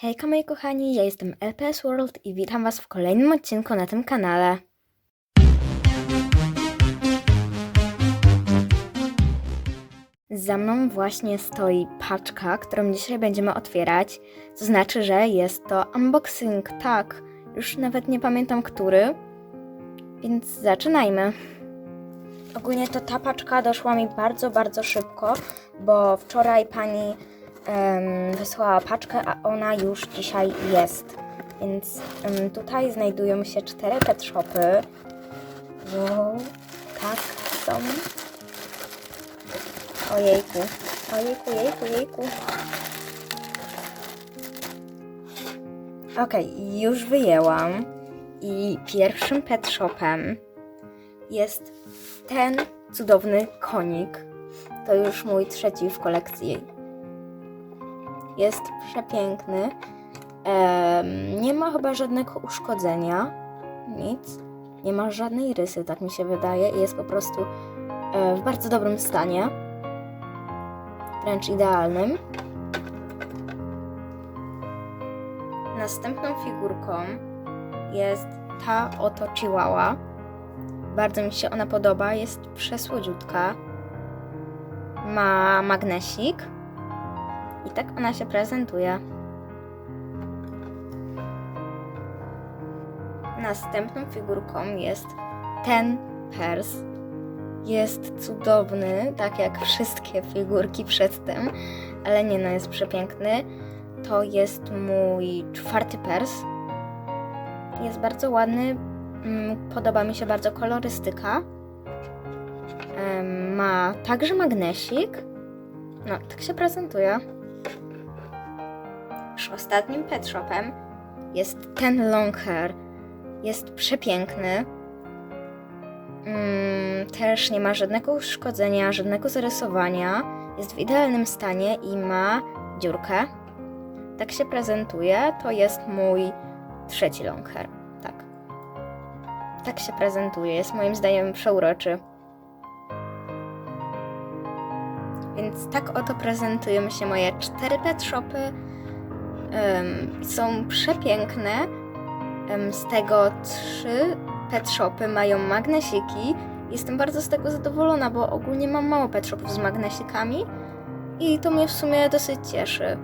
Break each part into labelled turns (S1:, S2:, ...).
S1: Hejka moi kochani, ja jestem LPS World i witam was w kolejnym odcinku na tym kanale. Za mną właśnie stoi paczka, którą dzisiaj będziemy otwierać. To znaczy, że jest to unboxing, tak. Już nawet nie pamiętam który. Więc zaczynajmy. Ogólnie to ta paczka doszła mi bardzo, bardzo szybko, bo wczoraj pani em, wysłała paczkę, a ona już dzisiaj jest. Więc em, tutaj znajdują się cztery pet shopy. Wow, tak są. Ojejku, ojejku, jejku, jejku. Okej, już wyjęłam. I pierwszym pet shopem jest ten cudowny konik. To już mój trzeci w kolekcji. Jest przepiękny. Nie ma chyba żadnego uszkodzenia. Nic. Nie ma żadnej rysy, tak mi się wydaje. Jest po prostu e, w bardzo dobrym stanie. Wręcz idealnym. Następną figurką jest ta oto Chihuahua. Bardzo mi się ona podoba, jest przesłodziutka. Ma magnesik. I tak ona się prezentuje. Następną figurką jest ten pers. Jest cudowny, tak jak wszystkie figurki przedtem, ale nie no, jest przepiękny. To jest mój czwarty pers. Jest bardzo ładny, mm, podoba mi się bardzo kolorystyka. Ma także magnesik. No, tak się prezentuje. Ostatnim pet shopem jest ten long hair. Jest przepiękny. Mm, też nie ma żadnego uszkodzenia, żadnego zarysowania. Jest w idealnym stanie i ma dziurkę. Tak się prezentuje. To jest mój trzeci long hair. Tak. Tak się prezentuje. Jest moim zdaniem przeuroczy. Więc tak oto prezentują się moje cztery pet shopy. Są przepiękne. Z tego trzy pet shopy mają magnesiki. Jestem bardzo z tego zadowolona, bo ogólnie mam mało pet shopów z magnesikami i to mnie w sumie dosyć cieszy.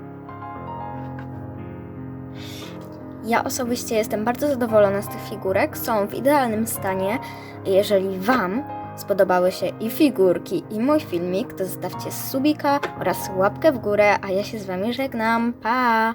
S1: Ja osobiście jestem bardzo zadowolona z tych figurek. Są w idealnym stanie. Jeżeli Wam spodobały się i figurki, i mój filmik, to zostawcie subika oraz łapkę w górę, a ja się z Wami żegnam. Pa!